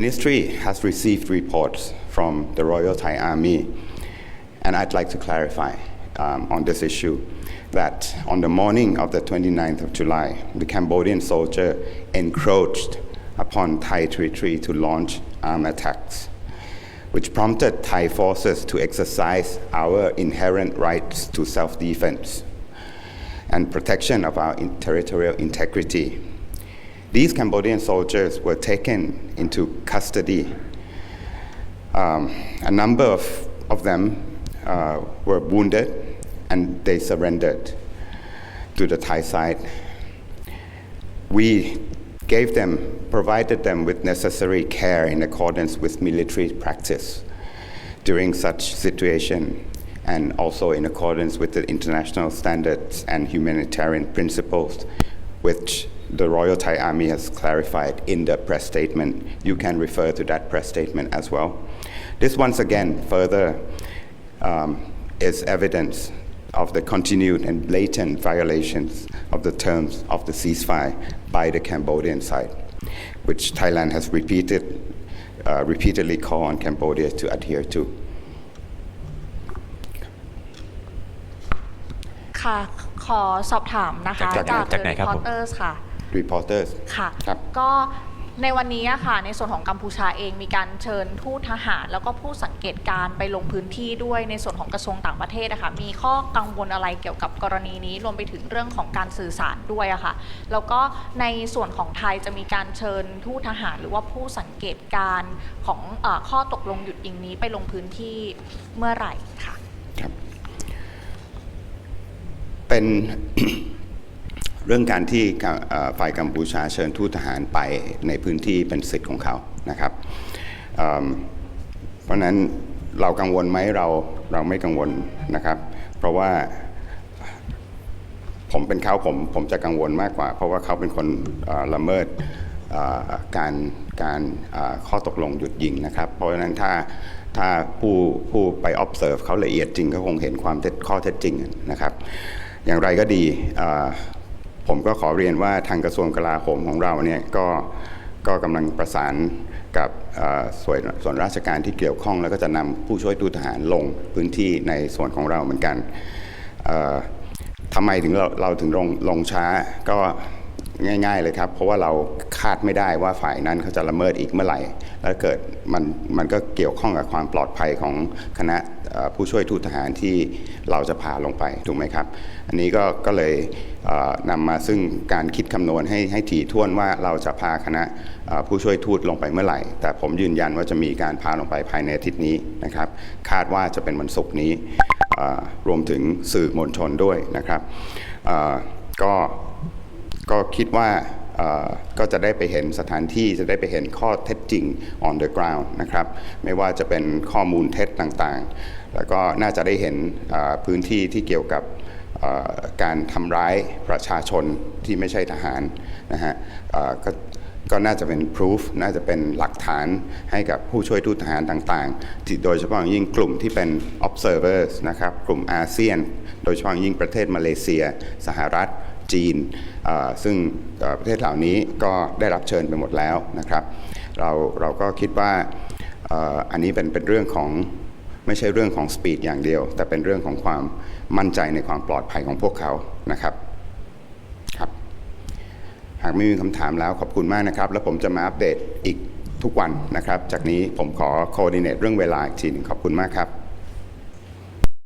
Ministry has received reports from the Royal Thai Army, and I'd like to clarify um, on this issue that on the morning of the 29th of July, the Cambodian soldier encroached upon Thai territory to launch armed attacks, which prompted Thai forces to exercise our inherent rights to self defense and protection of our in- territorial integrity. These Cambodian soldiers were taken into custody. Um, a number of, of them uh, were wounded and they surrendered to the Thai side. We gave them, provided them with necessary care in accordance with military practice during such situation and also in accordance with the international standards and humanitarian principles which the Royal Thai Army has clarified in the press statement. You can refer to that press statement as well. This once again further um, is evidence of the continued and blatant violations of the terms of the ceasefire by the Cambodian side, which Thailand has repeated, uh, repeatedly called on Cambodia to adhere to. ค่ะ ขอสอบถามนะคะ จากจาก จากไหนครับผม เตอร์ค่ะ Reporters ค่ะ ครับ ก็ในวันนี้อะค่ะ ในส่วนของกัมพูชาเองมีการเชิญทูตทหาร แล้วก็ผู้สังเกตการณ์ไปลงพื้นที่ด้วยในส่วนของกระทรวงต่างประเทศอะค่ะมีข้อกังวลอะไรเกี่ยวกับกรณีนี้รวมไปถึงเรื่องของการสื่อสารด้วยอะค่ะ แล้วก็ในส่วนของไทยจะมีการเชิญทูตทหาร หรือว่าผู้สังเกตการณ์ของเออข้อตกลงหยุดยิงนี้ไปลงพื้นที่เมื่อไหร่ค่ะ ครับ เป็น เรื่องการที่ฝ่ายกัมพูชาเชิญทูตทหารไปในพื้นที่เป็นสิทธิ์ของเขานะครับเเพราะฉะนั้นเรากังวลไหมเราเราไม่กังวลนะครับ เพราะว่าผมเป็นเขาผมผมจะกังวลมากกว่า เพราะว่าเขาเป็นคนละเมิดการการข้อตกลงหยุดยิงนะครับ เพราะฉะนั้นถ้าถ้าผู้ผู้ไป observe เขาละเอียดจริงก็คงเห็นความข้อเท็จจริงนะครับ อย่างไรก็ดี ผมก็ขอเรียนว่าทางกระทรวงกลาโหมของเราเนี่ยก็ก็กำลังประสานกับส่วนส่วนราชการที่เกี่ยวข้อง แล้วก็จะนำผู้ช่วยทูตทหารลงพื้นที่ในส่วนของเราเหมือนกันทำไมถึงเราเราถึงลงลงช้าก็ ง่าย ๆ เลยครับ เพราะว่าเราคาดไม่ได้ว่าฝ่ายนั้นเขาจะละเมิดอีกเมื่อไหร่ แล้วเกิดมันมันก็เกี่ยวข้องกับความปลอดภัยของคณะผู้ช่วยทูตทหารที่เราจะพาลงไปถูกไหมครับ อันนี้ก็ก็เลยนำมาซึ่งการคิดคำนวณให้ให้ถี่ถ้วนว่าเราจะพาคณะผู้ช่วยทูตลงไปเมื่อไหร่ แต่ผมยืนยันว่าจะมีการพาลงไปภายในอาทิตย์นี้นะครับ คาดว่าจะเป็นวันศุกร์นี้รวมถึงสื่อมวลชนด้วยนะครับก็ ก็คิดว่าก็จะได้ไปเห็นสถานที่จะได้ไปเห็นข้อเท็จจริง on the ground นะครับ ไม่ว่าจะเป็นข้อมูลเท็จต่างๆ แล้วก็น่าจะได้เห็นพื้นที่ที่เกี่ยวกับการทำร้ายประชาชนที่ไม่ใช่ทหารนะฮะก็ก็น่าจะเป็น proof น่าจะเป็นหลักฐานให้กับผู้ช่วยทูตทหารต่างๆ ที่โดยเฉพาะยิ่งกลุ่มที่เป็น observers นะครับ กลุ่มอาเซียน โดยเฉพาะยิ่งประเทศมาเลเซีย สหรัฐ จีน ซึ่งประเทศเหล่านี้ก็ได้รับเชิญไปหมดแล้วนะครับ เราเราก็คิดว่าอันนี้เป็นเป็นเรื่องของไม่ใช่เรื่องของ speed อย่างเดียว แต่เป็นเรื่องของความมั่นใจในความปลอดภัยของพวกเขานะครับครับหากไม่มีคำถามแล้วขอบคุณมากนะครับ แล้วผมจะมาอัปเดตอีกทุกวันนะครับ จากนี้ผมขอโคดิเนตเรื่องเวลาอีกทีหนึงขอบคุณมากครับ